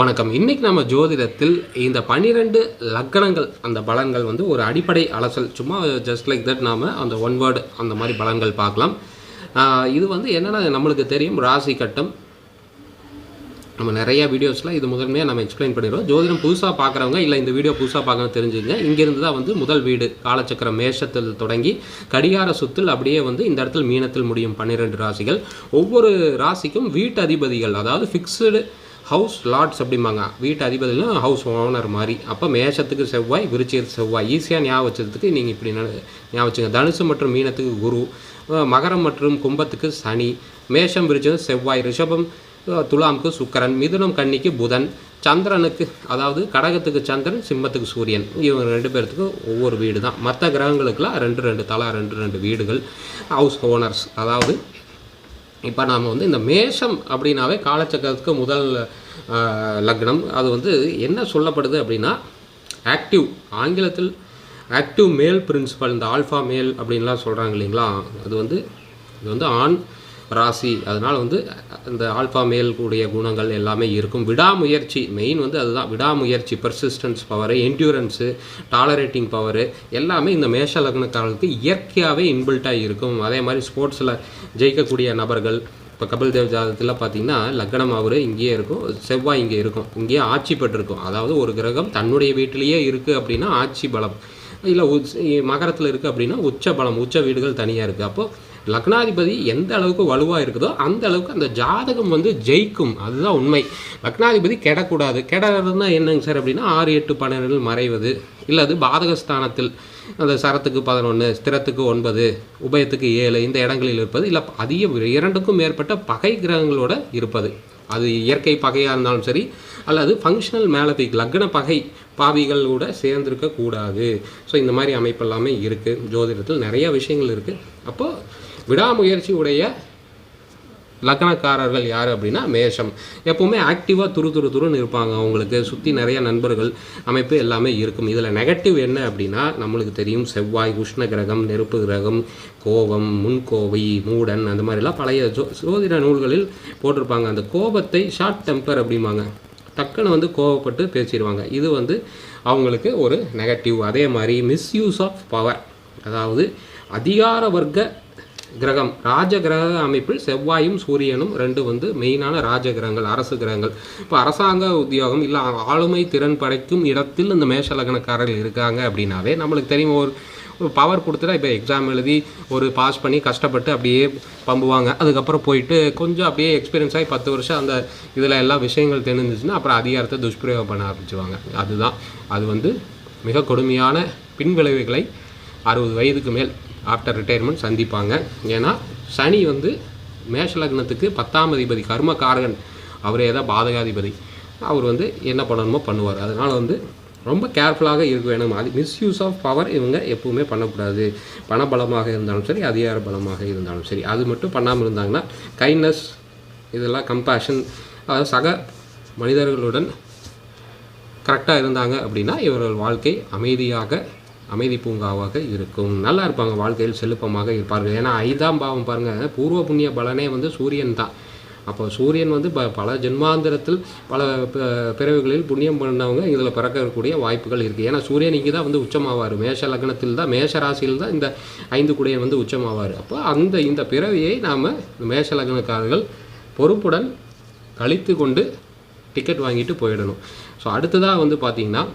வணக்கம். இன்னைக்கு நம்ம ஜோதிடத்தில் இந்த பன்னிரெண்டு லக்கணங்கள் அந்த பலன்கள் வந்து ஒரு அடிப்படை அலசல் சும்மா ஜஸ்ட் லைக் தட் நாம அந்த ஒன் வேர்டு அந்த மாதிரி பலன்கள் பார்க்கலாம். இது வந்து என்னென்னா நம்மளுக்கு தெரியும் ராசி கட்டம். நம்ம நிறைய வீடியோஸில் இது முதன்மையாக நம்ம எக்ஸ்பிளைன் பண்ணிடுறோம். ஜோதிடம் புதுசாக பார்க்குறவங்க இல்லை இந்த வீடியோ புதுசாக பார்க்கணும் தெரிஞ்சுங்க. இங்கேருந்து தான் வந்து முதல் வீடு காலச்சக்கரம் மேஷத்தில் தொடங்கி கடிகார சுத்தில் அப்படியே வந்து இந்த இடத்துல மீனத்தில் முடியும் பன்னிரெண்டு ராசிகள். ஒவ்வொரு ராசிக்கும் வீட்டு அதிபதிகள் அதாவது ஃபிக்ஸ்டு ஹவுஸ் லாட்ஸ் அப்படிம்பாங்க. வீட்டு அதிபதிகளும் ஹவுஸ் ஓனர் மாதிரி. அப்போ மேஷத்துக்கு செவ்வாய் விருச்சிகத்துக்கு செவ்வாய். ஈஸியாக ஞாபகம் வச்சதுக்கு நீங்கள் இப்படி ஞாபகம் வச்சுங்க. தனுசு மற்றும் மீனத்துக்கு குரு மகரம் மற்றும் கும்பத்துக்கு சனி மேஷம் விருச்சம் செவ்வாய் ரிஷபம் அஹ் துலாமுக்கு மிதுனம் கன்னிக்கு புதன் சந்திரனுக்கு அதாவது கடகத்துக்கு சந்திரன் சிம்மத்துக்கு சூரியன். இவங்க ரெண்டு பேர்த்துக்கு ஒவ்வொரு வீடு தான் மற்ற கிரகங்களுக்கெல்லாம் ரெண்டு ரெண்டு தலா ரெண்டு ரெண்டு வீடுகள். ஹவுஸ் ஓனர்ஸ் அதாவது இப்போ நாம் வந்து இந்த மேஷம் அப்படின்னாவே காலச்சக்கரத்துக்கு முதல் லக்னம். அது வந்து என்ன சொல்லப்படுது அப்படின்னா ஆக்டிவ் ஆங்கிலத்தில் ஆக்டிவ் மேல் பிரின்சிபல் இந்த ஆல்ஃபா மேல் அப்படின்லாம் சொல்கிறாங்க இல்லைங்களா? அது வந்து இது வந்து ஆண் ராசி. அதனால் வந்து இந்த ஆல்ஃபா மேல் கூடிய குணங்கள் எல்லாமே இருக்கும். விடாமுயற்சி மெயின் வந்து அதுதான். விடாமுயற்சி persistence power endurance tolerating power எல்லாமே இந்த மேஷ லக்னக்காரர்களுக்கு இயற்கையாகவே இன்பில்ட்டாக இருக்கும். அதே மாதிரி ஸ்போர்ட்ஸில் ஜெயிக்கக்கூடிய நபர்கள் இப்போ கபில் தேவ் ஜாதகத்தில் பார்த்தீங்கன்னா லக்னம் அவர் இங்கேயே இருக்கும் செவ்வாய் இங்கே இருக்கும். இங்கேயே ஆட்சி பெற்றிருக்கும். அதாவது ஒரு கிரகம் தன்னுடைய வீட்டிலேயே இருக்குது அப்படின்னா ஆட்சி பலம். இல்லை உச் மகரத்தில் இருக்குது அப்படின்னா உச்ச பலம் உச்ச வீடுகள் தனியாக இருக்குது அப்போது லக்னாதிபதி எந்த அளவுக்கு வலுவாக இருக்குதோ அந்த அளவுக்கு அந்த ஜாதகம் வந்து ஜெயிக்கும். அதுதான் உண்மை. லக்னாதிபதி கெடக்கூடாது. கெடறதுன்னா என்னங்க சார் அப்படின்னா ஆறு எட்டு பன்னெண்டு மறைவது. இல்லை அது பாதகஸ்தானத்தில். அந்த சரத்துக்கு பதினொன்று ஸ்திரத்துக்கு ஒன்பது உபயத்துக்கு ஏழு இந்த இடங்களில் இருப்பது. இல்லை அதிக இரண்டுக்கும் மேற்பட்ட பகை கிரகங்களோட இருப்பது. அது இயற்கை பகையாக இருந்தாலும் சரி அல்லது ஃபங்க்ஷனல் மேலபிக் லக்ன பகை பாவிகள் கூட சேர்ந்திருக்கக்கூடாது ஸோ இந்த மாதிரி அமைப்பு எல்லாமே இருக்குது ஜோதிடத்தில் நிறைய விஷயங்கள் இருக்குது அப்போது விடாமுயற்சி உடைய லக்னக்காரர்கள் யார் அப்படின்னா மேஷம். எப்போவுமே ஆக்டிவாக துரு துரு துருன்னு இருப்பாங்க. அவங்களுக்கு சுற்றி நிறைய நண்பர்கள் அமைப்பு எல்லாமே இருக்கும். இதில் நெகட்டிவ் என்ன அப்படின்னா நம்மளுக்கு தெரியும் செவ்வாய் உஷ்ண கிரகம் நெருப்பு கிரகம் கோபம் முன்கோவை மூடன் அந்த மாதிரிலாம் பழைய ஜோ சோதிட நூல்களில் போட்டிருப்பாங்க. அந்த கோபத்தை ஷார்ட் டெம்பர் அப்படிம்பாங்க. டக்குன்னு வந்து கோவப்பட்டு பேசிடுவாங்க. இது வந்து அவங்களுக்கு ஒரு நெகட்டிவ் அதே மாதிரி மிஸ்யூஸ் ஆஃப் பவர் அதாவது அதிகார வர்க்க கிரகம். ராஜ கிரக அமைப்பில் செவ்வாயும் சூரியனும் ரெண்டு வந்து மெயினான ராஜ கிரகங்கள் அரசு கிரகங்கள். இப்போ அரசாங்க உத்தியோகம் இல்லை ஆளுமை திறன் படைக்கும் இடத்தில் இந்த மேஷ லக்னக்காரர்கள் இருக்காங்க அப்படின்னாவே நம்மளுக்கு தெரியும். ஒரு ஒரு பவர் கொடுத்துட்டா இப்போ எக்ஸாம் எழுதி ஒரு பாஸ் பண்ணி கஷ்டப்பட்டு அப்படியே பம்புவாங்க. அதுக்கப்புறம் போயிட்டு கொஞ்சம் அப்படியே எக்ஸ்பீரியன்ஸ் ஆகி பத்து வருஷம் அந்த இதில் எல்லா விஷயங்கள் தெரிஞ்சிச்சுன்னா அப்புறம் அதிகாரத்தை துஷ்பிரயோகம் பண்ண ஆரம்பிச்சுவாங்க. அதுதான். அது வந்து மிக கொடுமையான பின்விளைவுகளை அறுபது வயதுக்கு மேல் ஆஃப்டர் ரிட்டையர்மெண்ட் சந்திப்பாங்க. ஏன்னா சனி வந்து மேஷ லக்னத்துக்கு பத்தாம் அதிபதி கர்மகாரகன் அவரே தான் பாதகாதிபதி. அவர் வந்து என்ன பண்ணணுமோ பண்ணுவார். அதனால் வந்து ரொம்ப கேர்ஃபுல்லாக இருக்க வேணும். அது மிஸ்யூஸ் ஆஃப் பவர் இவங்க எப்பவுமே பண்ணக்கூடாது. பணபலமாக இருந்தாலும் சரி அதிகார பலமாக இருந்தாலும் சரி. அது மட்டும் பண்ணாமல் இருந்தாங்கன்னா கைண்ட்னஸ் இதெல்லாம் கம்பேஷன் அதாவது சக மனிதர்களுடன் கரெக்டாக இருந்தாங்க அப்படின்னா இவர்கள் வாழ்க்கை அமைதியாக அமைதி பூங்காவாக இருக்கும். நல்லா இருப்பாங்க வாழ்க்கையில் செழுப்பமாக இருப்பார்கள். ஏன்னா ஐந்தாம் பாவம் பாருங்கள் பூர்வ புண்ணிய பலனே வந்து சூரியன் தான். அப்போ சூரியன் வந்து ப பல ஜென்மாந்திரத்தில் பல ப- பிறவிகளில் புண்ணியம் பண்ணவங்க இதில் பிறக்கக்கூடிய வாய்ப்புகள் இருக்குது ஏன்னா சூரியன் இங்கே தான் வந்து உச்சமாவார். மேஷ லக்னத்தில் தான் மேஷ ராசியில் தான் இந்த ஐந்து குடையன் வந்து உச்சமாவார். அப்போ அந்த இந்த பிறவியை நாம் மேஷ லக்னக்காரர்கள் பொறுப்புடன் கழித்து கொண்டு டிக்கெட் வாங்கிட்டு போயிடணும். ஸோ அடுத்ததாக வந்து பார்த்திங்கன்னா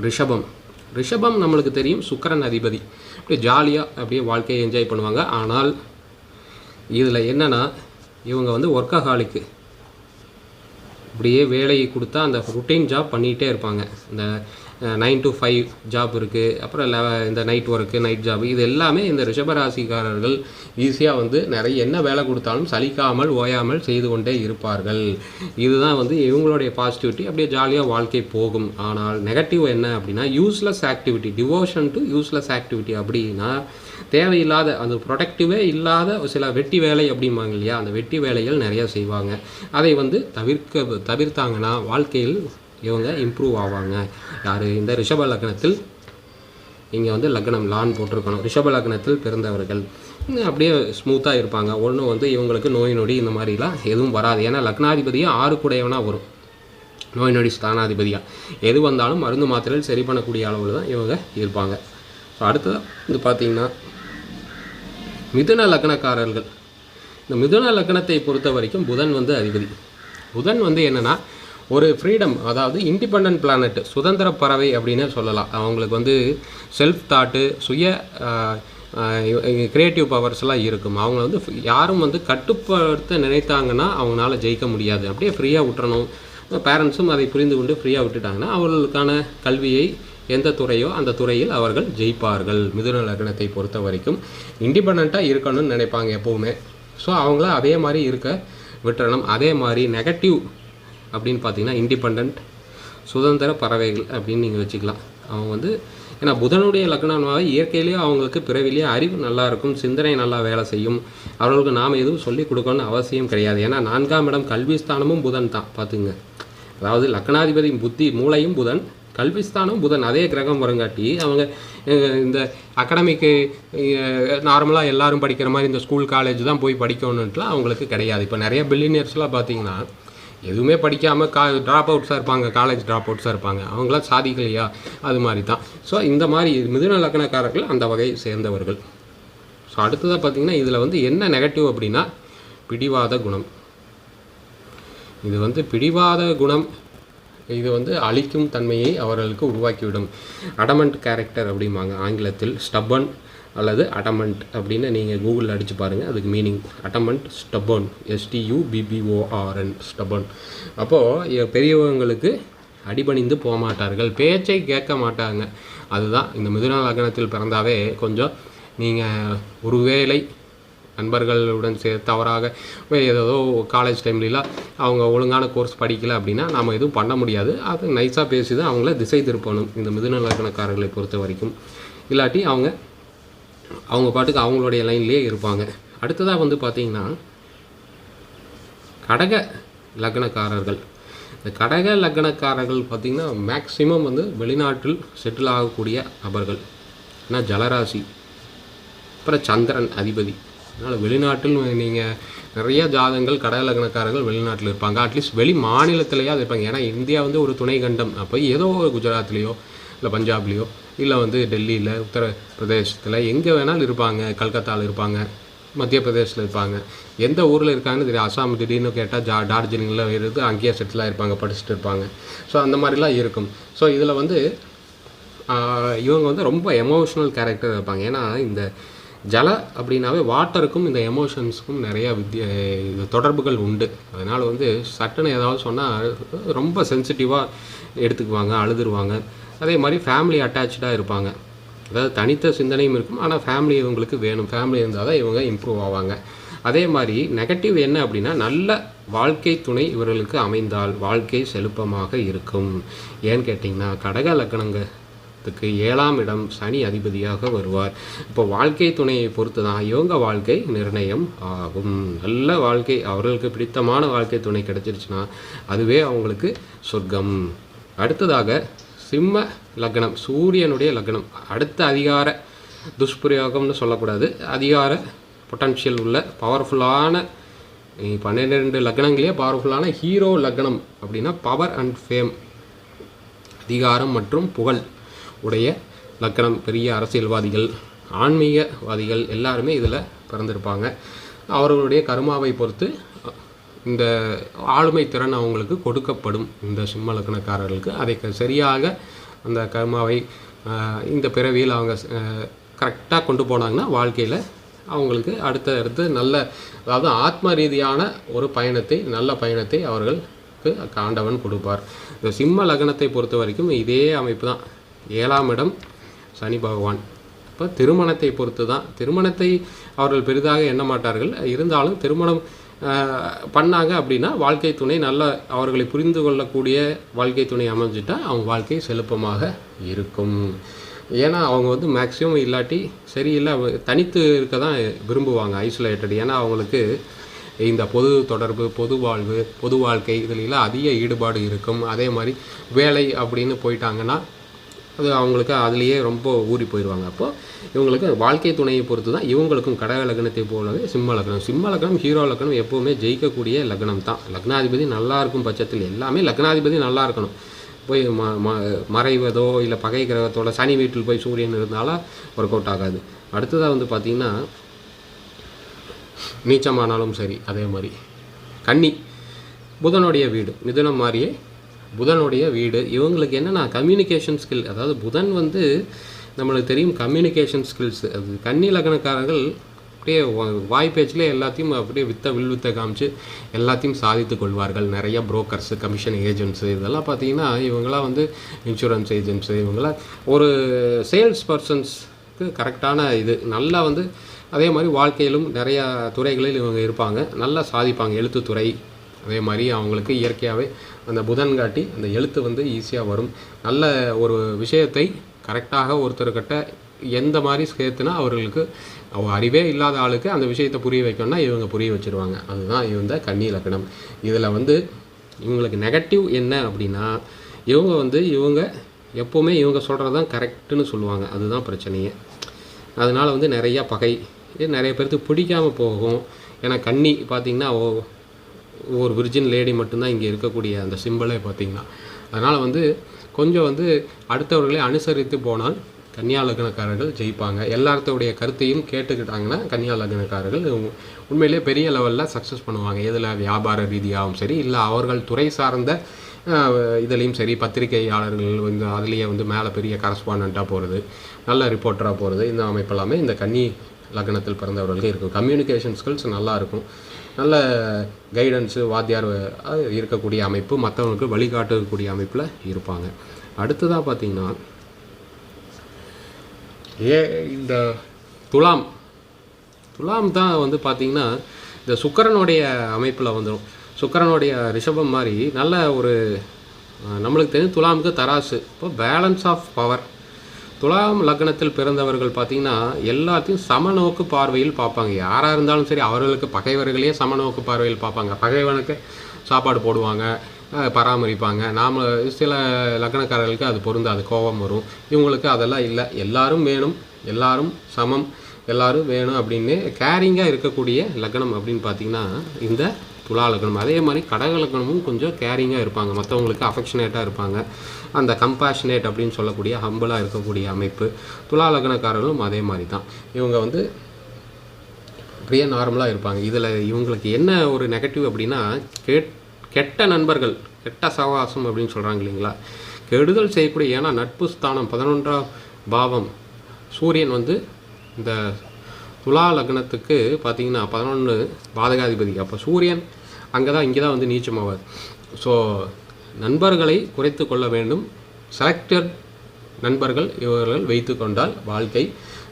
ரிஷபம். ரிஷபம் நம்மளுக்கு தெரியும் சுக்கரன் அதிபதி. அப்படியே ஜாலியாக அப்படியே வாழ்க்கையை என்ஜாய் பண்ணுவாங்க. ஆனால் இதில் என்னன்னா இவங்க வந்து ஒர்க்கஹாலிக்கு இப்படியே வேலையை கொடுத்தா அந்த ருட்டீன் ஜாப் பண்ணிகிட்டே இருப்பாங்க. இந்த நைன் டு ஃபைவ் ஜாப் இருக்குது அப்புறம் லெவ இந்த நைட் ஒர்க்கு நைட் ஜாப் இது எல்லாமே இந்த ரிஷபராசிக்காரர்கள் ஈஸியாக வந்து நிறைய என்ன வேலை கொடுத்தாலும் சலிக்காமல் ஓயாமல் செய்து கொண்டே இருப்பார்கள். இதுதான் வந்து இவங்களுடைய பாசிட்டிவிட்டி அப்படியே ஜாலியாக வாழ்க்கை போகும். ஆனால் நெகட்டிவ் என்ன அப்படின்னா useless activity devotion to useless activity அப்படின்னா தேவையில்லாத அந்த ப்ரொடக்டிவே இல்லாத சில வெட்டி வேலை அப்படிம்பாங்க இல்லையா? அந்த வெட்டி வேலைகள் நிறையா செய்வாங்க. அதை வந்து தவிர்க்க தவிர்த்தாங்கன்னா வாழ்க்கையில் இவங்க இம்ப்ரூவ் ஆவாங்க. யார்? இந்த ரிஷப லக்னத்தில் இங்கே வந்து லக்னம் லான் போட்டிருக்கணும். ரிஷப லக்னத்தில் பிறந்தவர்கள். இன்னும் அப்படியே ஸ்மூத்தாக இருப்பாங்க. ஒன்றும் வந்து இவங்களுக்கு நோய் நொடி இந்த மாதிரிலாம் எதுவும் வராது. ஏன்னா லக்னாதிபதியும் ஆறு குடையவனாக வரும். நோய் நொடி ஸ்தானாதிபதியாக எது வந்தாலும் மருந்து மாத்திரையில் சரி பண்ணக்கூடிய அளவில் தான் இவங்க இருப்பாங்க. ஸோ அடுத்தது வந்து பார்த்திங்கன்னா மிதுன லக்னக்காரர்கள். இந்த மிதுன லக்னத்தை பொறுத்த வரைக்கும் புதன் வந்து அதிபதி. புதன் வந்து என்னென்னா ஒரு ஃப்ரீடம் அதாவது இண்டிபெண்ட் பிளானட் சுதந்திர பறவை அப்படின்னு சொல்லலாம். அவங்களுக்கு வந்து செல்ஃப் தாட்டு சுய க்ரியேட்டிவ் பவர்ஸ்லாம் இருக்கும். அவங்க வந்து யாரும் வந்து கட்டுப்படுத்த நினைத்தாங்கன்னா அவங்களால ஜெயிக்க முடியாது. அப்படியே ஃப்ரீயாக விட்டுறணும். பேரண்ட்ஸும் அதை புரிந்து கொண்டு ஃப்ரீயாக விட்டுட்டாங்கன்னா அவர்களுக்கான கல்வியை எந்த துறையோ அந்த துறையில் அவர்கள் ஜெயிப்பார்கள். மிதுன லக்னத்தை பொறுத்த வரைக்கும் இண்டிபெண்ட்டாக இருக்கணும்னு நினைப்பாங்க எப்போவுமே. ஸோ அவங்கள அதே மாதிரி இருக்க விட்டுறணும். அதே மாதிரி நெகட்டிவ் அப்படின்னு பார்த்தீங்கன்னா இண்டிபெண்ட் சுதந்திர பறவைகள் அப்படின்னு நீங்கள் வச்சுக்கலாம். அவங்க வந்து ஏன்னா புதனுடைய லக்னமாகவே இயற்கையிலேயே அவங்களுக்கு பிறவிலேயே அறிவு நல்லா இருக்கும் சிந்தனை நல்லா வேலை செய்யும். அவர்களுக்கு நாம் எதுவும் சொல்லிக் கொடுக்கணும்னு அவசியம் கிடையாது. ஏன்னா நான்காம் இடம் கல்விஸ்தானமும் புதன் தான் பார்த்துங்க. அதாவது லக்னாதிபதி புத்தி மூளையும் புதன் கல்விஸ்தானம் புதன். அதே கிரகம் வருங்காட்டி அவங்க இந்த அகாடமிக்கு நார்மலாக எல்லாரும் படிக்கிற மாதிரி இந்த ஸ்கூல் காலேஜ் தான் போய் படிக்கணுன்ட்டுலாம் அவங்களுக்கு கிடையாது. இப்போ நிறைய பில்லினியர்ஸ்லாம் பார்த்தீங்கன்னா எதுவுமே படிக்காமல் கா ட்ராப் அவுட்ஸாக இருப்பாங்க காலேஜ் ட்ராப் அவுட்ஸாக இருப்பாங்க. அவங்களாம் சாதிக்கலையா? அது மாதிரி தான் ஸோ இந்த மாதிரி மிதுன லக்னக்காரர்கள் அந்த வகையை சேர்ந்தவர்கள். ஸோ அடுத்ததாக பார்த்தீங்கன்னா இதில் வந்து என்ன நெகட்டிவ் அப்படின்னா பிடிவாத குணம். இது வந்து பிடிவாத குணம் இது வந்து அழிக்கும் தன்மையை அவர்களுக்கு உருவாக்கிவிடும். அடமண்ட் கேரக்டர் அப்படிம்பாங்க ஆங்கிலத்தில். ஸ்டப்பன் அல்லது அட்டமெண்ட் அப்படின்னு நீங்கள் கூகுளில் அடித்து பாருங்கள் அதுக்கு மீனிங் அட்டமெண்ட் ஸ்டப்பன் எஸ்டியூ பிபிஓஆர்என் ஸ்டப்பன் அப்போது பெரியவங்களுக்கு அடிபணிந்து போக மாட்டார்கள். பேச்சை கேட்க மாட்டாங்க. அதுதான் இந்த மிதுன லக்னத்தில் பிறந்தாவே கொஞ்சம் நீங்கள் ஒருவேளை நண்பர்களுடன் சே தவறாக ஏதோ காலேஜ் டைம்லலாம் அவங்க ஒழுங்கான கோர்ஸ் படிக்கல அப்படின்னா நாம் எதுவும் பண்ண முடியாது. அது நைஸாக பேசி தான் அவங்கள திசை திருப்பணும் இந்த மிதுன லக்னக்காரர்களை பொறுத்த வரைக்கும் இல்லாட்டி அவங்க அவங்க பாட்டுக்கு அவங்களுடைய லைன்லேயே இருப்பாங்க. அடுத்ததாக வந்து பார்த்திங்கன்னா கடக லக்னக்காரர்கள். இந்த கடக லக்னக்காரர்கள் பார்த்திங்கன்னா மேக்சிமம் வந்து வெளிநாட்டில் செட்டில் ஆகக்கூடிய நபர்கள். ஏன்னா ஜலராசி அப்புறம் சந்திரன் அதிபதி. அதனால் வெளிநாட்டில் நீங்கள் நிறைய ஜாதங்கள் கடக லக்னக்காரர்கள் வெளிநாட்டில் இருப்பாங்க. அட்லீஸ்ட் வெளி மாநிலத்திலேயே அது இருப்பாங்க. ஏன்னா இந்தியா வந்து ஒரு துணை கண்டம் அப்போ ஏதோ ஒரு குஜராத்லேயோ இல்லை பஞ்சாப்லேயோ இல்லை வந்து டெல்லியில் உத்தரப்பிரதேசத்தில் எங்கே வேணாலும் இருப்பாங்க கல்கத்தாவில் இருப்பாங்க மத்திய பிரதேசத்தில் இருப்பாங்க. எந்த ஊரில் இருக்காங்கன்னு தெரியும் அசாம் திடீர்னு கேட்டால் ஜா டார்ஜிலிங்கில் இருந்து அங்கேயே செட்டிலாக இருப்பாங்க படிச்சுட்டு இருப்பாங்க. ஸோ அந்த மாதிரிலாம் இருக்கும். ஸோ இதில் வந்து இவங்க வந்து ரொம்ப எமோஷ்னல் கேரக்டர் இருப்பாங்க. ஏன்னா இந்த ஜல அப்படின்னாவே வாட்டருக்கும் இந்த எமோஷன்ஸுக்கும் நிறையா வித்திய இது தொடர்புகள் உண்டு. அதனால் வந்து சட்டுன்னு ஏதாவது சொன்னால் ரொம்ப சென்சிட்டிவாக எடுத்துக்குவாங்க அழுதுருவாங்க. அதே மாதிரி ஃபேமிலி அட்டாச்சாக இருப்பாங்க. அதாவது தனித்த சிந்தனையும் இருக்கும். ஆனால் ஃபேமிலி இவங்களுக்கு வேணும். ஃபேமிலி இருந்தால் தான் இவங்க இம்ப்ரூவ் ஆவாங்க. அதே மாதிரி நெகட்டிவ் என்ன அப்படின்னா நல்ல வாழ்க்கை துணை இவர்களுக்கு அமைந்தால் வாழ்க்கை செழுப்பமாக இருக்கும். ஏன்னு கேட்டிங்கன்னா கடக லக்கணங்கத்துக்கு ஏழாம் இடம் சனி அதிபதியாக வருவார். இப்போ வாழ்க்கை துணையை பொறுத்து தான் இவங்க வாழ்க்கை நிர்ணயம் ஆகும். நல்ல வாழ்க்கை அவர்களுக்கு பிடித்தமான வாழ்க்கை துணை கிடைச்சிருச்சுன்னா அதுவே அவங்களுக்கு சொர்க்கம். அடுத்ததாக சிம்ம லக்னம் சூரியனுடைய லக்னம். அடுத்த அதிகார துஷ்பிரயோகம்னு சொல்லக்கூடாது. அதிகார பொட்டன்ஷியல் உள்ள பவர்ஃபுல்லான பன்னிரெண்டு லக்னங்களே பவர்ஃபுல்லான ஹீரோ லக்னம் அப்படின்னா பவர் அண்ட் ஃபேம் அதிகாரம் மற்றும் புகழ் உடைய லக்னம். பெரிய அரசியல்வாதிகள் ஆன்மீகவாதிகள் எல்லாருமே இதில் பிறந்திருப்பாங்க. அவர்களுடைய கருமாவை பொறுத்து இந்த ஆளுமை திறன் அவங்களுக்கு கொடுக்கப்படும் இந்த சிம்ம லக்னக்காரர்களுக்கு. அதை க- சரியாக அந்த கர்மாவை இந்த பிறவியில் அவங்க கரெக்டாக கொண்டு போனாங்கன்னா வாழ்க்கையில் அவங்களுக்கு அடுத்த அடுத்து நல்ல அதாவது ஆத்ம ரீதியான ஒரு பயணத்தை நல்ல பயணத்தை அவர்களுக்கு ஆண்டவன் கொடுப்பார். இந்த சிம்ம லக்னத்தை பொறுத்த வரைக்கும் இதே அமைப்பு தான். ஏழாம் இடம் சனி பகவான். இப்போ திருமணத்தை பொறுத்து தான் திருமணத்தை அவர்கள் பெரிதாக எண்ண மாட்டார்கள். இருந்தாலும் திருமணம் பண்ணாங்க அப்படின்னா வாழ்க்கை துணை நல்ல அவர்களை புரிந்து கொள்ளக்கூடிய வாழ்க்கை துணை அமைஞ்சிட்டா அவங்க வாழ்க்கை செழுப்பமாக இருக்கும். ஏன்னா அவங்க வந்து மேக்ஸிமம் இல்லாட்டி சரியில்லை தனித்து இருக்க தான் விரும்புவாங்க ஐசோலேட்டட் ஏன்னா அவங்களுக்கு இந்த பொது தொடர்பு பொது வாழ்வு பொது வாழ்க்கை இதுலலாம் அதிக ஈடுபாடு இருக்கும். அதே மாதிரி வேலை அப்படின்னு போயிட்டாங்கன்னா அது அவங்களுக்கு அதுலேயே ரொம்ப ஊறி போயிடுவாங்க அப்போது இவங்களுக்கு வாழ்க்கை துணையை பொறுத்து தான் இவங்களுக்கும் கடக லக்னத்தை போலவே சிம்ம லக்னம். சிம்ம லக்னம் ஹீரோ லக்னம் எப்போவுமே ஜெயிக்கக்கூடிய லக்னம் தான். லக்னாதிபதி நல்லா இருக்கும் பட்சத்தில் எல்லாமே லக்னாதிபதி நல்லா இருக்கணும். போய் ம ம மறைவதோ இல்லை பகை கிரகத்தோட சனி வீட்டில் போய் சூரியன் இருந்தாலும் ஒர்க் அவுட் ஆகாது. அடுத்ததாக வந்து பார்த்திங்கன்னா நீச்சமானாலும் சரி அதே மாதிரி கன்னி புதனுடைய வீடு மிதுனம் மாதிரியே புதனுடைய வீடு இவங்களுக்கு என்னென்னா கம்யூனிகேஷன் ஸ்கில் அதாவது புதன் வந்து நம்மளுக்கு தெரியும் கம்யூனிகேஷன் ஸ்கில்ஸ் அது கன்னி லக்னக்காரர்கள் அப்படியே வாய் பேச்சிலே எல்லாத்தையும் அப்படியே வித்த வில்வித்த காமிச்சு எல்லாத்தையும் சாதித்து கொள்வார்கள். நிறைய புரோக்கர்ஸு கமிஷன் ஏஜென்ட்ஸு இதெல்லாம் பார்த்தீங்கன்னா இவங்களாம் வந்து இன்சூரன்ஸ் ஏஜென்ட்ஸு இவங்களாம் ஒரு சேல்ஸ் பர்சன்ஸ்க்கு கரெக்டான இது. நல்லா வந்து அதே மாதிரி வாழ்க்கையிலும் நிறையா துறைகளில் இவங்க இருப்பாங்க. நல்லா சாதிப்பாங்க. எழுத்துத்துறை அதே மாதிரி அவங்களுக்கு இயற்கையாகவே அந்த புதன் காட்டி அந்த எழுத்து வந்து ஈஸியாக வரும். நல்ல ஒரு விஷயத்தை கரெக்டாக ஒருத்தர்கிட்ட எந்த மாதிரி சேர்த்துனா அவர்களுக்கு அவ அறிவே இல்லாத ஆளுக்கு அந்த விஷயத்தை புரிய வைக்கணும்னா இவங்க புரிய வச்சிருவாங்க. அதுதான் இவங்க கன்னி லக்னம் இதில் வந்து இவங்களுக்கு நெகட்டிவ் என்ன அப்படின்னா இவங்க வந்து இவங்க எப்போவுமே இவங்க சொல்கிறது தான் கரெக்டுன்னு சொல்லுவாங்க. அதுதான் பிரச்சனையே. அதனால் வந்து நிறையா பகை. இது நிறைய பேர்த்துக்கு பிடிக்காமல் போகும். ஏன்னா கண்ணி பார்த்திங்கன்னா ஓ- ஒரு விர்ஜின் லேடி மட்டும்தான் இங்கே இருக்கக்கூடிய அந்த சிம்பிளே பார்த்திங்கன்னா. அதனால் வந்து கொஞ்சம் வந்து அடுத்தவர்களை அனுசரித்து போனால் கன்னியா லக்னக்காரர்கள் ஜெயிப்பாங்க. எல்லாத்தோடைய கருத்தையும் கேட்டுக்கிட்டாங்கன்னா கன்னியா லக்னக்காரர்கள் உண்மையிலே பெரிய லெவலில் சக்ஸஸ் பண்ணுவாங்க. எதில்? வியாபார ரீதியாகவும் சரி இல்லை அவர்கள் துறை சார்ந்த இதுலேயும் சரி பத்திரிகையாளர்கள் வந்து அதுலேயே வந்து மேலே பெரிய கரஸ்பாண்டாக போகிறது நல்ல ரிப்போர்ட்டராக போகிறது இந்த அமைப்பெல்லாமே இந்த கன்னி லக்னத்தில் பிறந்தவர்களுக்கு இருக்கும். கம்யூனிகேஷன் ஸ்கில்ஸ் நல்லா இருக்கும். நல்ல கைடன்ஸு வாத்தியார் இருக்கக்கூடிய அமைப்பு மற்றவங்களுக்கு வழிகாட்டக்கூடிய அமைப்பில் இருப்பாங்க. அடுத்ததாக பார்த்தீங்கன்னா ஏ இந்த துலாம். துலாம் தான் வந்து பார்த்திங்கன்னா இந்த சுக்கரனுடைய அமைப்பில் வந்துடும் சுக்கரனுடைய ரிஷபம் மாதிரி நல்ல ஒரு நம்மளுக்கு தெரியும் துலாமுக்கு தராசு. இப்போ பேலன்ஸ் ஆஃப் பவர் துலாம் லக்னத்தில் பிறந்தவர்கள் பார்த்திங்கன்னா எல்லாத்தையும் சமநோக்கு பார்வையில் பார்ப்பாங்க. யாராக இருந்தாலும் சரி அவர்களுக்கு பகைவர்களையே சமநோக்கு பார்வையில் பார்ப்பாங்க. பகைவனுக்கு சாப்பாடு போடுவாங்க பராமரிப்பாங்க. நாம் சில லக்னக்காரர்களுக்கு அது பொருந்தாது கோபம் வரும். இவங்களுக்கு அதெல்லாம் இல்லை. எல்லாரும் வேணும் எல்லாரும் சமம் எல்லாரும் வேணும் அப்படின்னு கேரிங்காக இருக்கக்கூடிய லக்னம் அப்படின்னு பார்த்தீங்கன்னா இந்த துலா லக்னம் அதே மாதிரி கடக லக்னமும் கொஞ்சம் கேரிங்காக இருப்பாங்க. மற்றவங்களுக்கு அஃபெக்ஷனேட்டாக இருப்பாங்க. அந்த கம்பேஷனேட் அப்படின்னு சொல்லக்கூடிய ஹம்பிளாக இருக்கக்கூடிய அமைப்பு துலா லக்னக்காரர்களும் அதே மாதிரி தான். இவங்க வந்து அப்படியே நார்மலாக இருப்பாங்க. இதில் இவங்களுக்கு என்ன ஒரு நெகட்டிவ் அப்படின்னா கெட் கெட்ட நண்பர்கள் கெட்ட சவாசம் அப்படின்னு சொல்கிறாங்க இல்லைங்களா? கெடுதல் செய்யக்கூடிய ஏன்னா நட்பு ஸ்தானம் பதினொன்றாம் பாவம் சூரியன் வந்து இந்த துலா லக்னத்துக்கு பார்த்தீங்கன்னா பதினொன்று பாதகாதிபதி. அப்போ சூரியன் அங்கே தான் இங்கே தான் வந்து நீச்சமாவார் ஸோ நண்பர்களை குறைத்து கொள்ள வேண்டும். செலக்டட் நண்பர்கள் இவர்கள் வைத்து கொண்டால் வாழ்க்கை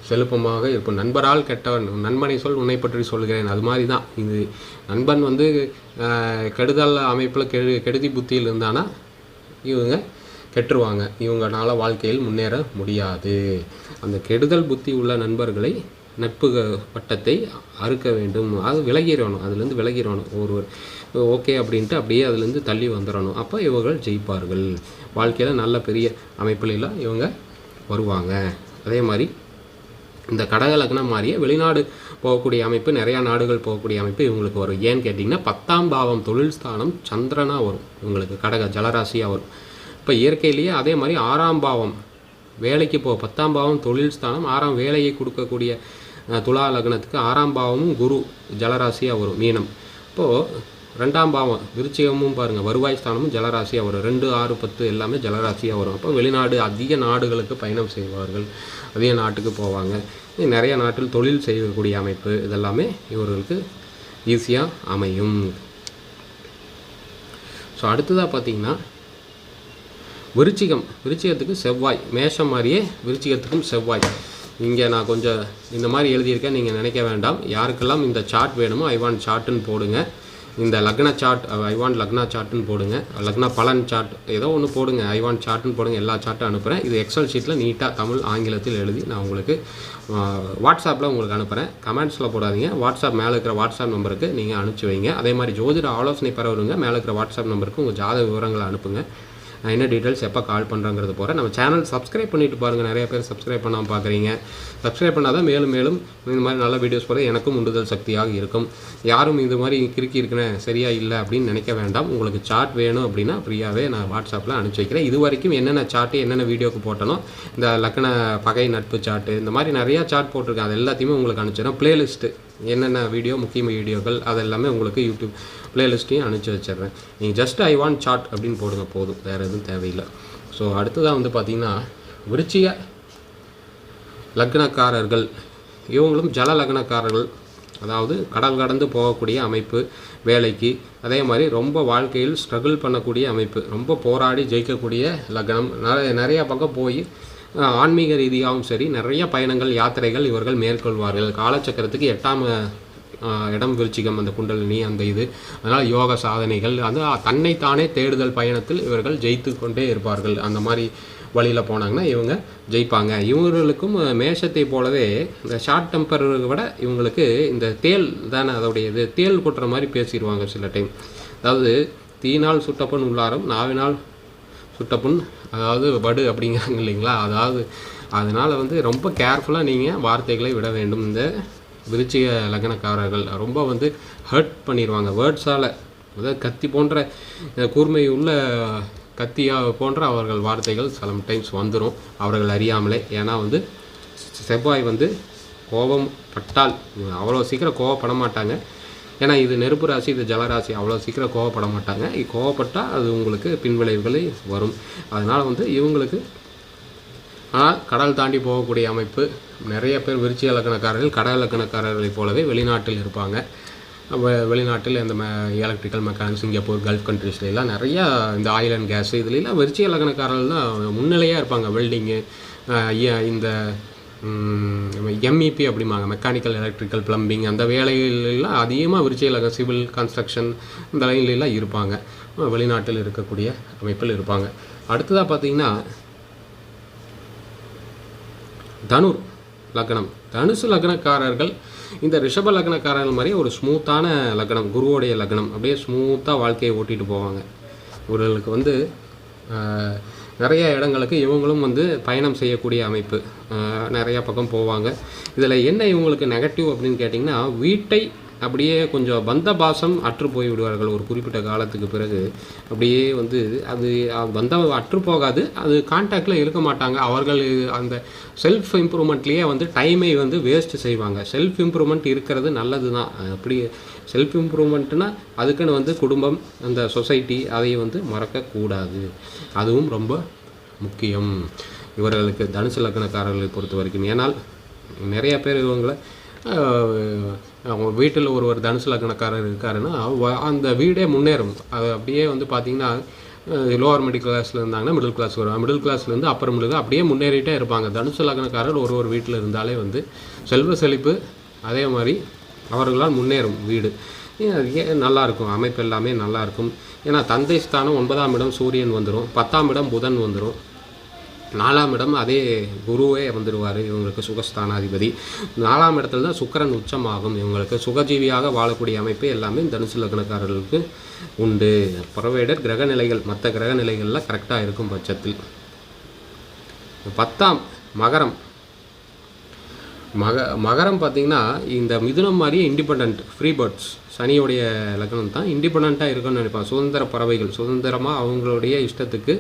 செழுப்பமாக இருக்கும். நண்பரால் கெட்டவன் நண்பனை சொல் உன்னை பற்றி சொல்கிறேன். அது மாதிரி தான் இது நண்பன் வந்து கெடுதல் அமைப்பில் கெடு கெடுதி புத்தியில் இருந்தானா இவங்க கெட்டுருவாங்க. இவங்களால வாழ்க்கையில் முன்னேற முடியாது. அந்த கெடுதல் புத்தி உள்ள நண்பர்களை நட்பு வட்டத்தை அறுக்க வேண்டும். அது விலகிடணும். அதுலேருந்து விலகிடணும். ஒருவர் ஓகே அப்படின்ட்டு அப்படியே அதுலேருந்து தள்ளி வந்துடணும். அப்போ இவர்கள் ஜெயிப்பார்கள். வாழ்க்கையில் நல்ல பெரிய அமைப்புலாம் இவங்க வருவாங்க. அதே மாதிரி இந்த கடக மாதிரியே வெளிநாடு போகக்கூடிய அமைப்பு நிறையா நாடுகள் போகக்கூடிய அமைப்பு இவங்களுக்கு வரும். ஏன்னு கேட்டிங்கன்னா பத்தாம் பாவம் தொழில் ஸ்தானம் சந்திரனாக வரும். இவங்களுக்கு கடக ஜலராசியாக வரும். இப்போ இயற்கையிலேயே அதே மாதிரி ஆறாம் பாவம் வேலைக்கு போ பத்தாம் பாவம் தொழில் ஸ்தானம் ஆறாம் வேலையை கொடுக்கக்கூடிய துலா லக்னத்துக்கு ஆறாம் பாவமும் குரு ஜலராசியாக வரும் மீனம். இப்போது ரெண்டாம் பாவம் விருச்சிகமும் பாருங்கள் வருவாய் ஸ்தானமும் ஜலராசியாக வரும். ரெண்டு ஆறு பத்து எல்லாமே ஜலராசியாக வரும். அப்போ வெளிநாடு அதிக நாடுகளுக்கு பயணம் செய்வார்கள். அதிக நாட்டுக்கு போவாங்க. நிறைய நாட்டில் தொழில் செய்யக்கூடிய அமைப்பு. இதெல்லாமே இவர்களுக்கு ஈஸியாக அமையும். ஸோ அடுத்ததாக பார்த்தீங்கன்னா விருச்சிகம். விருச்சிகத்துக்கு செவ்வாய். மேஷம் மாதிரியே விருச்சிகத்துக்கும் செவ்வாய். இங்கே நான் கொஞ்சம் இந்த மாதிரி எழுதியிருக்கேன் நீங்கள் நினைக்க வேண்டாம். யாருக்கெல்லாம் இந்த சார்ட் வேணுமோ ஐ வாண்ட் சார்ட்டுன்னு போடுங்க. இந்த லக்ன சார்ட் ஐ வாண்ட் லக்னா சார்ட்டுன்னு போடுங்க. லக்னா பலன் சார்ட் ஏதோ ஒன்று போடுங்க. ஐ வாண்ட் சார்ட்டுன்னு போடுங்க எல்லா சார்ட்டும் அனுப்புகிறேன் இது எக்ஸல் ஷீட்டில் நீட்டாக தமிழ் ஆங்கிலத்தில் எழுதி நான் உங்களுக்கு வாட்ஸ்அப்பில் உங்களுக்கு அனுப்புகிறேன் கமெண்ட்ஸில் போடாதீங்க. வாட்ஸ்அப் மேலே இருக்கிற வாட்ஸ்அப் நம்பருக்கு நீங்கள் அனுப்பிச்சி வைங்க. அதே மாதிரி ஜோதிட ஆலோசனை பெற வருங்க மேலே இருக்கிற வாட்ஸ்அப் நம்பருக்கு உங்கள் ஜாத விவரங்களை அனுப்புங்க. நான் என்ன டீட்டெயில்ஸ் எப்போ கால் பண்ணுறங்கிறது போகிறேன் நம்ம சேனல் சப்ஸ்கிரைப் பண்ணிட்டு பாருங்கள் நிறைய பேர் சப்ஸ்கிரைப் பண்ணாமல் பார்க்குறீங்க சப்ஸ்கிரைப் பண்ணால் தான் மேலும் மேலும் இந்த மாதிரி நல்ல வீடியோஸ் போகிற எனக்கும் உண்டுதல் சக்தியாக இருக்கும். யாரும் இது மாதிரி கிறுக்கி இருக்கிறேன் சரியாக இல்லை அப்படின்னு நினைக்க வேண்டாம். உங்களுக்கு சார்ட் வேணும் அப்படின்னா ஃப்ரீயாகவே நான் வாட்ஸ்அப்பில் அனுப்பிச்சி வைக்கிறேன். இது வரைக்கும் என்னென்ன சார்ட்டு என்னென்ன வீடியோக்கு போட்டனோ இந்த லக்கண பகை நட்பு சார்ட்டு இந்த மாதிரி நிறையா சார்ட் போட்டிருக்கேன். அது எல்லாத்தையுமே உங்களுக்கு அனுப்பிச்சிடறேன் ப்ளேலிஸ்ட்டு என்னென்ன வீடியோ முக்கிய வீடியோக்கள் அதெல்லாமே உங்களுக்கு யூடியூப் பிளேலிஸ்ட்டையும் அனுப்பிச்சி வச்சிடுறேன். நீங்கள் ஜஸ்ட் ஐ வாண்ட் சார்ட் அப்படின்னு போடுங்க போதும். வேறு எதுவும் தேவையில்லை. ஸோ அடுத்ததாக வந்து பார்த்தீங்கன்னா விருச்சிய லக்னக்காரர்கள். இவங்களும் ஜல லக்னக்காரர்கள். அதாவது கடல் கடந்து போகக்கூடிய அமைப்பு வேலைக்கு. அதே மாதிரி ரொம்ப வாழ்க்கையில் ஸ்ட்ரகிள் பண்ணக்கூடிய அமைப்பு. ரொம்ப போராடி ஜெயிக்கக்கூடிய லக்னம். நிறைய நிறைய பக்கம் போய் ஆன்மீக ரீதியாகவும் சரி நிறைய பயணங்கள் யாத்திரைகள் இவர்கள் மேற்கொள்வார்கள். காலச்சக்கரத்துக்கு எட்டாம் இடம் விருச்சிகம் அந்த குண்டலினி அந்த இது. அதனால் யோக சாதனைகள் அது தன்னைத்தானே தேடுதல் பயணத்தில் இவர்கள் ஜெயித்து கொண்டே இருப்பார்கள். அந்த மாதிரி வழியில் போனாங்கன்னா இவங்க ஜெயிப்பாங்க. இவங்களுக்கும் மேஷத்தை போலவே இந்த ஷார்ட் டெம்பர் விட இவங்களுக்கு இந்த தேல் தானே அதோடைய இது தேல் கொட்டுற மாதிரி பேசிடுவாங்க சில டைம் அதாவது தீனால் சுட்டப்பன் உள்ளாரம் நாவினால் சுட்டப்புண் அதாவது வடு அப்படிங்கிறாங்க இல்லைங்களா? அதாவது அதனால் வந்து ரொம்ப கேர்ஃபுல்லாக நீங்கள் வார்த்தைகளை விட வேண்டும். இந்த விருச்சிக லக்னக்காரர்கள் ரொம்ப வந்து ஹர்ட் பண்ணிடுவாங்க வேர்ட்ஸால் அதாவது கத்தி போன்ற கூர்மை உள்ள கத்தியா போன்ற அவர்கள் வார்த்தைகள் சம்டைம்ஸ் வந்துடும் அவர்கள் அறியாமலே. ஏன்னா வந்து செவ்வாய் வந்து கோபம் பட்டால் அவ்வளோ சீக்கிரம் கோவப்பட மாட்டாங்க. ஏன்னா இது நெருப்பு ராசி இது ஜலராசி அவ்வளோ சீக்கிரம் கோவப்பட மாட்டாங்க. கோவப்பட்டால் அது உங்களுக்கு பின்விளைவுகளே வரும். அதனால் வந்து இவங்களுக்கு ஆனால் கடல் தாண்டி போகக்கூடிய அமைப்பு. நிறைய பேர் விருச்சி இலக்கணக்காரர்கள் கடல் இலக்கணக்காரர்களைப் போலவே வெளிநாட்டில் இருப்பாங்க. வெளிநாட்டில் இந்த எலக்ட்ரிக்கல் மெக்கானிக்ஸ் சிங்கப்பூர் கல்ஃப் கண்ட்ரீஸ்லாம் எல்லாம் நிறையா இந்த ஆயில் அண்ட் கேஸ் இதுலலாம் விருச்சி இலக்கணக்காரர்கள் தான் முன்னிலையாக இருப்பாங்க. வெல்டிங்கு இந்த எம்இபி அப்படிம்பாங்க. மெக்கானிக்கல் எலக்ட்ரிக்கல் பிளம்பிங் அந்த வேலைகளெல்லாம் அதிகமாக விருச்சி சிவில் கன்ஸ்ட்ரக்ஷன் இந்த லைன்லலாம் இருப்பாங்க. வெளிநாட்டில் இருக்கக்கூடிய அமைப்பில் இருப்பாங்க. அடுத்ததாக பார்த்தீங்கன்னா தனுர் லக்னம். தனுசு லக்னக்காரர்கள் இந்த ரிஷப லக்னக்காரர்கள் மாதிரி ஒரு ஸ்மூத்தான லக்னம் குருவோடைய லக்னம். அப்படியே ஸ்மூத்தாக வாழ்க்கையை ஓட்டிகிட்டு போவாங்க. இவர்களுக்கு வந்து நிறைய இடங்களுக்கு இவங்களும் வந்து பயணம் செய்யக்கூடிய அமைப்பு நிறையா பக்கம் போவாங்க. இதில் என்ன இவங்களுக்கு நெகட்டிவ் அப்படின்னு கேட்டிங்கன்னா வீட்டை அப்படியே கொஞ்சம் பந்த பாசம் அற்று போய் விடுவார்கள் ஒரு குறிப்பிட்ட காலத்துக்கு பிறகு. அப்படியே வந்து அது வந்த அற்று போகாது அது கான்டாக்டில் இருக்க மாட்டாங்க. அவர்கள் அந்த செல்ஃப் இம்ப்ரூவ்மெண்ட்லேயே வந்து டைமை வந்து வேஸ்ட் செய்வாங்க. செல்ஃப் இம்ப்ரூவ்மெண்ட் இருக்கிறது நல்லது தான் அப்படி செல்ஃப் இம்ப்ரூவ்மெண்ட்னா அதுக்குன்னு வந்து குடும்பம் அந்த சொசைட்டி அதை வந்து மறக்கக்கூடாது. அதுவும் ரொம்ப முக்கியம். இவர்களுக்கு தனுசு லக்னக்காரர்களை பொறுத்த வரைக்கும் ஏன்னால் நிறைய பேர் இவங்களை அவங்க வீட்டில் ஒருவர் தனுசு லக்னக்காரர் இருக்காருன்னா அந்த வீடே முன்னேறும். அது அப்படியே வந்து பார்த்தீங்கன்னா லோவர் மிடில் கிளாஸில் இருந்தாங்கன்னா மிடில் கிளாஸ் வருவாங்க மிடில் கிளாஸ்லேருந்து அப்புறம் மிடில் அப்படியே முன்னேறிட்டே இருப்பாங்க. தனுசு லக்னக்காரர் ஒரு ஒரு வீட்டில் இருந்தாலே வந்து செல்வ செழிப்பு அதே மாதிரி அவர்களால் முன்னேறும் வீடு. ஏன் அது ஏன் அமைப்பு எல்லாமே நல்லாயிருக்கும் ஏன்னா தந்தை ஸ்தானம் ஒன்பதாம் இடம் சூரியன் வந்துடும் பத்தாம் இடம் புதன் வந்துடும் நாலாம் இடம் அதே குருவே வந்துடுவார் இவங்களுக்கு சுகஸ்தானாதிபதி. நாலாம் இடத்துல தான் சுக்கரன் உச்சமாகும். இவங்களுக்கு சுகஜீவியாக வாழக்கூடிய அமைப்பு எல்லாமே தனுசு லக்னக்காரர்களுக்கு உண்டு. புறவேடர் கிரக நிலைகள் மற்ற கிரக நிலைகளில் கரெக்டாக இருக்கும் பட்சத்தில். பத்தாம் மகரம். மக மகரம் பார்த்தீங்கன்னா இந்த மிதுனம் மாதிரியே இண்டிபெண்ட் ஃப்ரீ பேர்ட்ஸ் சனியோடைய லக்னம் தான் இண்டிபெண்ட்டாக இருக்குன்னு நினைப்பாங்க. சுதந்திர பறவைகள். சுதந்திரமாக அவங்களுடைய இஷ்டத்துக்கு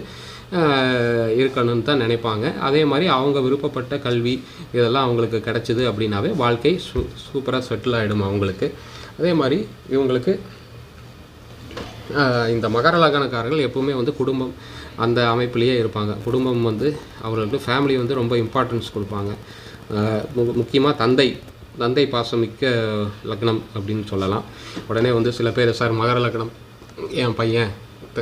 இருக்கணும்னு தான் நினைப்பாங்க. அதே மாதிரி அவங்க விருப்பப்பட்ட கல்வி இதெல்லாம் அவங்களுக்கு கிடைச்சிது அப்படின்னாவே வாழ்க்கை சூ சூப்பராக செட்டில் ஆகிடும் அவங்களுக்கு. அதே மாதிரி இவங்களுக்கு இந்த மகர லக்னக்காரர்கள் எப்பவுமே வந்து குடும்பம் அந்த அமைப்பிலேயே இருப்பாங்க. குடும்பம் வந்து அவர்களுக்கு ஃபேமிலி வந்து ரொம்ப இம்பார்ட்டன்ஸ் கொடுப்பாங்க. முக்கியமாக தந்தை தந்தை பாசம் மிக்க லக்னம் அப்படின்னு சொல்லலாம். உடனே வந்து சில பேர் சார் மகர லக்னம் என் பையன்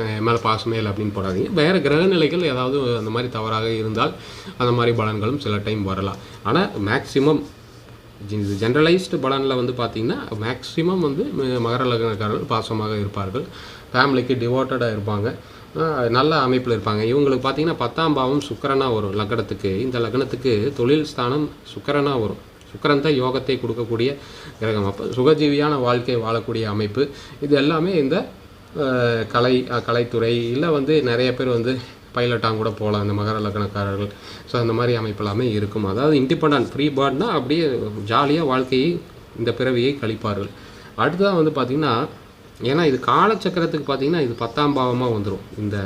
என் மேலே பாசமே இல்லை அப்படின்னு போடாதீங்க. வேறு கிரகநிலைகள் ஏதாவது அந்த மாதிரி தவறாக இருந்தால் அந்த மாதிரி பலன்களும் சில டைம் வரலாம். ஆனால் மேக்சிமம் இது ஜென்ரலைஸ்டு பலனில் வந்து பார்த்திங்கன்னா மேக்ஸிமம் வந்து மகர லக்னக்காரர்கள் பாசமாக இருப்பார்கள். ஃபேமிலிக்கு டிவோட்டடாக இருப்பாங்க. நல்ல அமைப்பில் இருப்பாங்க. இவங்களுக்கு பார்த்தீங்கன்னா பத்தாம் பாவம் சுக்கரனாக வரும் லக்னத்துக்கு இந்த லக்னத்துக்கு தொழில் ஸ்தானம் சுக்கரனாக வரும். சுக்கரன் தான் யோகத்தை கொடுக்கக்கூடிய கிரகம். அப்போ சுகஜீவியான வாழ்க்கை வாழக்கூடிய அமைப்பு. இது எல்லாமே இந்த கலை கலைத்துறை இல்லை வந்து நிறைய பேர் வந்து பைலட்டாக கூட போகலாம் இந்த மகர லக்னக்காரர்கள். ஸோ அந்த மாதிரி அமைப்பு எல்லாமே இருக்கும். அதாவது இண்டிபெண்ட் ஃப்ரீ பேர்ட்னா அப்படியே ஜாலியாக வாழ்க்கையை இந்த பிறவியை கழிப்பார்கள். அடுத்ததாக வந்து பார்த்திங்கன்னா ஏன்னா இது காலச்சக்கரத்துக்கு பார்த்தீங்கன்னா இது பத்தாம் பாவமாக வந்துடும் இந்த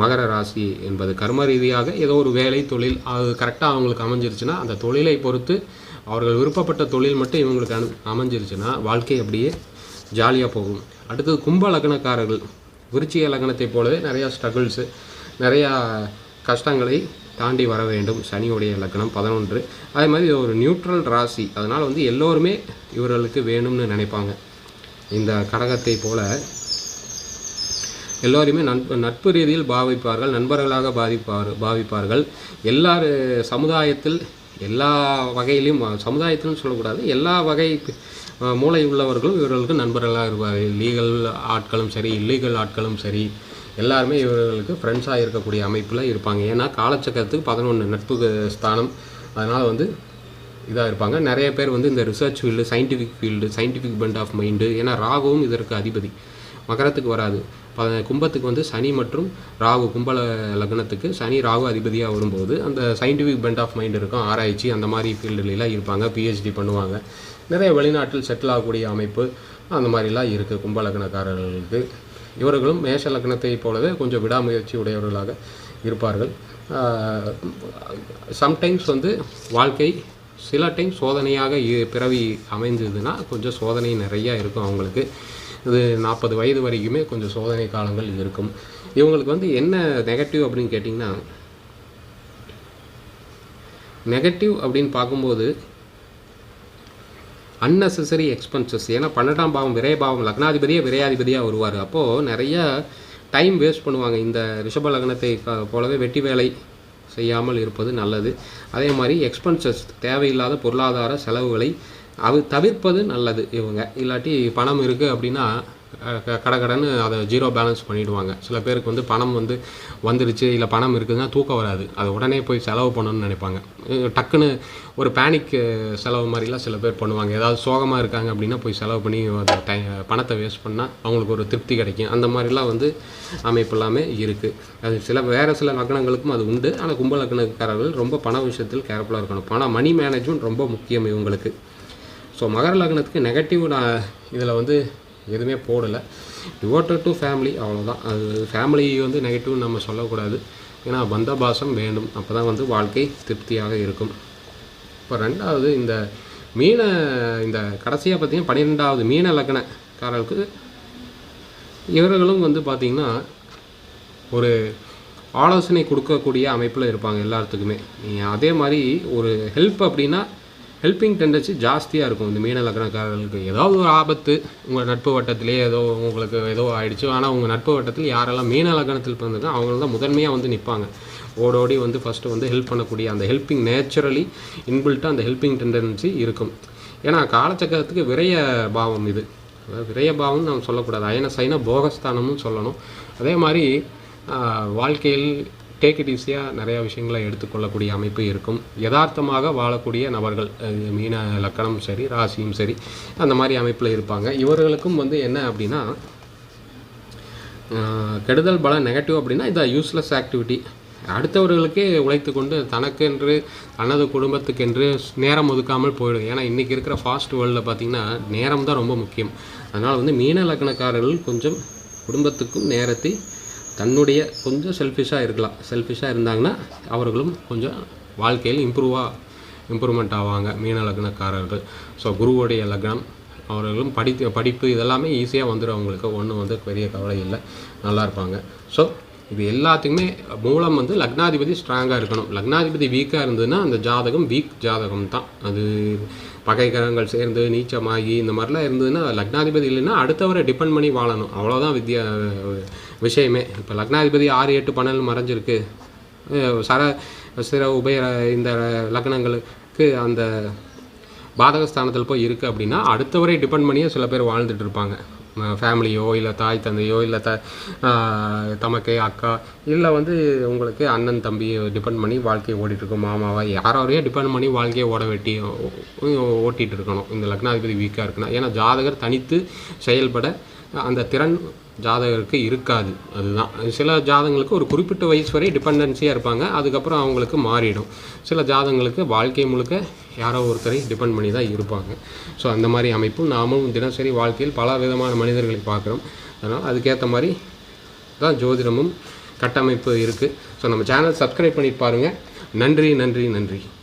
மகர ராசி என்பது கர்ம ரீதியாக ஏதோ ஒரு வேலை தொழில் அது கரெக்டாக அவங்களுக்கு அமைஞ்சிருச்சுன்னா அந்த தொழிலை பொறுத்து அவர்கள் விருப்பப்பட்ட தொழில் மட்டும் இவங்களுக்கு அனு அமைஞ்சிருச்சுன்னா வாழ்க்கை அப்படியே ஜாலியாக போகும். அடுத்தது கும்ப லக்னக்காரர்கள். விருச்சிக லக்னத்தை போலவே நிறையா ஸ்ட்ரகிள்ஸு நிறையா கஷ்டங்களை தாண்டி வர வேண்டும். சனியுடைய லக்னம் பதினொன்று. அதே மாதிரி இது ஒரு நியூட்ரல் ராசி. அதனால் வந்து எல்லோருமே இவர்களுக்கு வேணும்னு நினைப்பாங்க. இந்த கடகத்தை போல எல்லோரையுமே நட்பு நட்பு ரீதியில் பாவிப்பார்கள் நண்பர்களாக பாதிப்பார் பாவிப்பார்கள். எல்லார் சமுதாயத்தில் எல்லா வகையிலும் சமுதாயத்திலும் சொல்லக்கூடாது எல்லா வகை மூளை உள்ளவர்களும் இவர்களுக்கு நண்பர்களாக இருப்பார்கள். லீகல் ஆட்களும் சரி இல்லீகல் ஆட்களும் சரி எல்லாருமே இவர்களுக்கு ஃப்ரெண்ட்ஸாக இருக்கக்கூடிய அமைப்பில் இருப்பாங்க. ஏன்னா காலச்சக்கரத்துக்கு பதினொன்று நட்பு ஸ்தானம். அதனால் வந்து இதாக இருப்பாங்க. நிறைய பேர் வந்து இந்த research field scientific field scientific bent of mind ஏன்னா ராகுவும் இதற்கு அதிபதி. மகரத்துக்கு வராது. ப கும்பத்துக்கு வந்து சனி மற்றும் ராகு கும்பல லக்னத்துக்கு சனி ராகு அதிபதியாக வரும்போது அந்த சயின்டிஃபிக் பெண்ட் ஆஃப் மைண்ட் இருக்கும். ஆராய்ச்சி அந்த மாதிரி ஃபீல்டுலாம் இருப்பாங்க. பிஹெச்டி பண்ணுவாங்க. நிறைய வெளிநாட்டில் செட்டில் ஆகக்கூடிய அமைப்பு அந்த மாதிரிலாம் இருக்குது கும்பலக்கணக்காரர்களுக்கு இவர்களும் மேஷ லக்னத்தை போலவே கொஞ்சம் விடாமுயற்சி உடையவர்களாக இருப்பார்கள். சம்டைம்ஸ் வந்து வாழ்க்கை சில டைம் சோதனையாக இ- பிறவி அமைந்ததுன்னா கொஞ்சம் சோதனை நிறையா இருக்கும் அவங்களுக்கு. இது நாற்பது வயது வரைக்குமே கொஞ்சம் சோதனை காலங்கள் இருக்கும். இவங்களுக்கு வந்து என்ன நெகட்டிவ் அப்படின்னு கேட்டிங்கன்னா நெகட்டிவ் அப்படின்னு பார்க்கும்போது அன்னெசரி எக்ஸ்பென்சஸ் ஏன்னா பன்னெண்டாம் பாவம் விரயபாவம் லக்னாதிபதியே விரையாதிபதியாக வருவார். அப்போது நிறைய டைம் வேஸ்ட் பண்ணுவாங்க. இந்த ரிஷப லக்னத்தை போலவே வெட்டி வேலை செய்யாமல் இருப்பது நல்லது. அதே மாதிரி எக்ஸ்பென்சஸ் தேவையில்லாத பொருளாதார செலவுகளை அது தவிர்ப்பது நல்லது இவங்க. இல்லாட்டி பணம் இருக்குது அப்படின்னா கடகடன்னு அதை ஜீரோ பேலன்ஸ் பண்ணிவிடுவாங்க சில பேருக்கு வந்து பணம் வந்து வந்துருச்சு இல்லை பணம் இருக்குதுன்னா தூக்கம் வராது. அதை உடனே போய் செலவு பண்ணணும்னு நினைப்பாங்க. டக்குன்னு ஒரு பேனிக் செலவு மாதிரிலாம் சில பேர் பண்ணுவாங்க. ஏதாவது சோகமாக இருக்காங்க அப்படின்னா போய் செலவு பண்ணி அந்த டை பணத்தை வேஸ்ட் பண்ணால் அவங்களுக்கு ஒரு திருப்தி கிடைக்கும். அந்த மாதிரிலாம் வந்து அமைப்பு எல்லாமே இருக்குது அது சில வேறு சில லக்னங்களுக்கும் அது உண்டு. ஆனால் கும்ப லக்னக்காரர்கள் ரொம்ப பண விஷயத்தில் கேர்ஃபுல்லாக இருக்கணும். பணம் மணி மேனேஜ்மெண்ட் ரொம்ப முக்கியம் இவங்களுக்கு. ஸோ மகர லக்னத்துக்கு நெகட்டிவ் நான் இதில் வந்து எதுவுமே போடலை. டிவோட்டட் டு ஃபேமிலி அவ்வளோதான் அது ஃபேமிலி வந்து நெகட்டிவ் நம்ம சொல்லக்கூடாது. ஏன்னா பந்தபாசம் வேண்டும். அப்போ தான் வந்து வாழ்க்கை திருப்தியாக இருக்கும். இப்போ ரெண்டாவது இந்த மீன இந்த கடைசியாக பார்த்தீங்கன்னா பன்னிரெண்டாவது மீன லக்கணக்காரர்களுக்கு இவர்களும் வந்து பார்த்திங்கன்னா ஒரு ஆலோசனை கொடுக்கக்கூடிய அமைப்பில் இருப்பாங்க எல்லாத்துக்குமே. அதே மாதிரி ஒரு ஹெல்ப் அப்படின்னா ஹெல்பிங் டெண்டன்சி ஜாஸ்தியாக இருக்கும். இந்த மீன லக்னக்காரர்களுக்கு ஏதாவது ஒரு ஆபத்து உங்கள் நட்பு வட்டத்திலே ஏதோ உங்களுக்கு ஏதோ ஆயிடுச்சு. ஆனால் உங்கள் நட்பு வட்டத்தில் யாரெல்லாம் மீன லக்னத்தில் பிறந்திருக்கோ அவங்க தான் முதன்மையாக வந்து நிற்பாங்க ஓடோடி வந்து ஃபஸ்ட்டு வந்து ஹெல்ப் பண்ணக்கூடிய அந்த ஹெல்பிங் நேச்சுரலி இன்பில்ட்டாக அந்த ஹெல்பிங் டெண்டன்சி இருக்கும். ஏன்னா காலச்சக்கரத்துக்கு விரைய பாவம் இது. விரைய பாவம்னு நம்ம சொல்லக்கூடாது. அயன சைன போகஸ்தானம்னு சொல்லணும். அதே மாதிரி வாழ்க்கையில் டேக் இட் ஈஸியாக நிறையா விஷயங்களை எடுத்துக்கொள்ளக்கூடிய அமைப்பு இருக்கும். யதார்த்தமாக வாழக்கூடிய நபர்கள் மீன லக்கணம் சரி ராசியும் சரி அந்த மாதிரி அமைப்பில் இருப்பாங்க. இவர்களுக்கும் வந்து என்ன அப்படின்னா கெடுதல் பல நெகட்டிவ் அப்படின்னா இந்த யூஸ்லெஸ் ஆக்டிவிட்டி அடுத்தவர்களுக்கே உழைத்து கொண்டு தனக்கென்று தனது குடும்பத்துக்கென்று நேரம் ஒதுக்காமல் போயிடும். ஏன்னா இன்றைக்கி இருக்கிற ஃபாஸ்ட் வேர்ல்டில் பார்த்திங்கன்னா நேரம் தான் ரொம்ப முக்கியம். அதனால் வந்து மீன லக்னக்காரர்கள் கொஞ்சம் குடும்பத்துக்கும் நேரத்தை தன்னுடைய கொஞ்சம் செல்ஃபிஷாக இருக்கலாம். செல்ஃபிஷாக இருந்தாங்கன்னா அவர்களும் கொஞ்சம் வாழ்க்கையில் இம்ப்ரூவாக இம்ப்ரூவ்மெண்ட் ஆவாங்க மீன லக்னக்காரர்கள். ஸோ குருவுடைய லக்னம் அவர்களும் படித்து படிப்பு இதெல்லாமே ஈஸியாக வந்துடும் அவங்களுக்கு ஒன்றும் வந்து பெரிய கவலை இல்லை. நல்லா இருப்பாங்க. ஸோ இது எல்லாத்துக்குமே மூலம் வந்து லக்னாதிபதி ஸ்ட்ராங்காக இருக்கணும். லக்னாதிபதி வீக்காக இருந்ததுன்னா அந்த ஜாதகம் வீக் ஜாதகம் தான். அது பகை கிரகங்கள் சேர்ந்து நீச்சமாகி இந்த மாதிரிலாம் இருந்ததுன்னா லக்னாதிபதி இல்லைன்னா அடுத்தவரை டிபெண்ட் பண்ணி வாழணும். அவ்வளோதான் வித்யா விஷயமே. இப்போ லக்னாதிபதி ஆறு எட்டு பன்னெண்டு மறைஞ்சிருக்கு. சர சிற உபய இந்த லக்னங்களுக்கு அந்த பாதகஸ்தானத்தில் போய் இருக்குது அப்படின்னா அடுத்தவரை டிபெண்ட் பண்ணியே சில பேர் வாழ்ந்துட்டு இருப்பாங்க. ஃபேமிலியோ இல்லை தாய் தந்தையோ இல்லை த ஆஹ் தமக்கை அக்கா இல்லை வந்து உங்களுக்கு அண்ணன் தம்பியை டிபெண்ட் பண்ணி வாழ்க்கையை ஓடிட்டுருக்கும். மாமாவா யாரோரையோ டிபெண்ட் பண்ணி வாழ்க்கையை ஓட வெட்டி ஓ- இருக்கணும். இந்த லக்னாதிபதி வீக்காக இருக்குன்னா. ஏன்னா ஜாதகர் தனித்து செயல்பட அந்த திறன் ஜாதகருக்கு இருக்காது. அதுதான். சில ஜாதகங்களுக்கு ஒரு குறிப்பிட்ட வயசு வரை டிபெண்டன்சியாக இருப்பாங்க. அதுக்கப்புறம் அவங்களுக்கு மாறிடும். சில ஜாதகங்களுக்கு வாழ்க்கை முழுக்க யாரோ ஒருத்தரை டிபெண்ட் பண்ணி தான் இருப்பாங்க. ஸோ அந்த மாதிரி அமைப்பும் நாமும் தினசரி வாழ்க்கையில் பல விதமான மனிதர்களை பார்க்குறோம். அதனால் அதுக்கேற்ற மாதிரி தான் ஜோதிடமும் கட்டமைப்பு இருக்குது ஸோ நம்ம சேனல் சப்ஸ்கிரைப் பண்ணி பாருங்கள் நன்றி நன்றி நன்றி.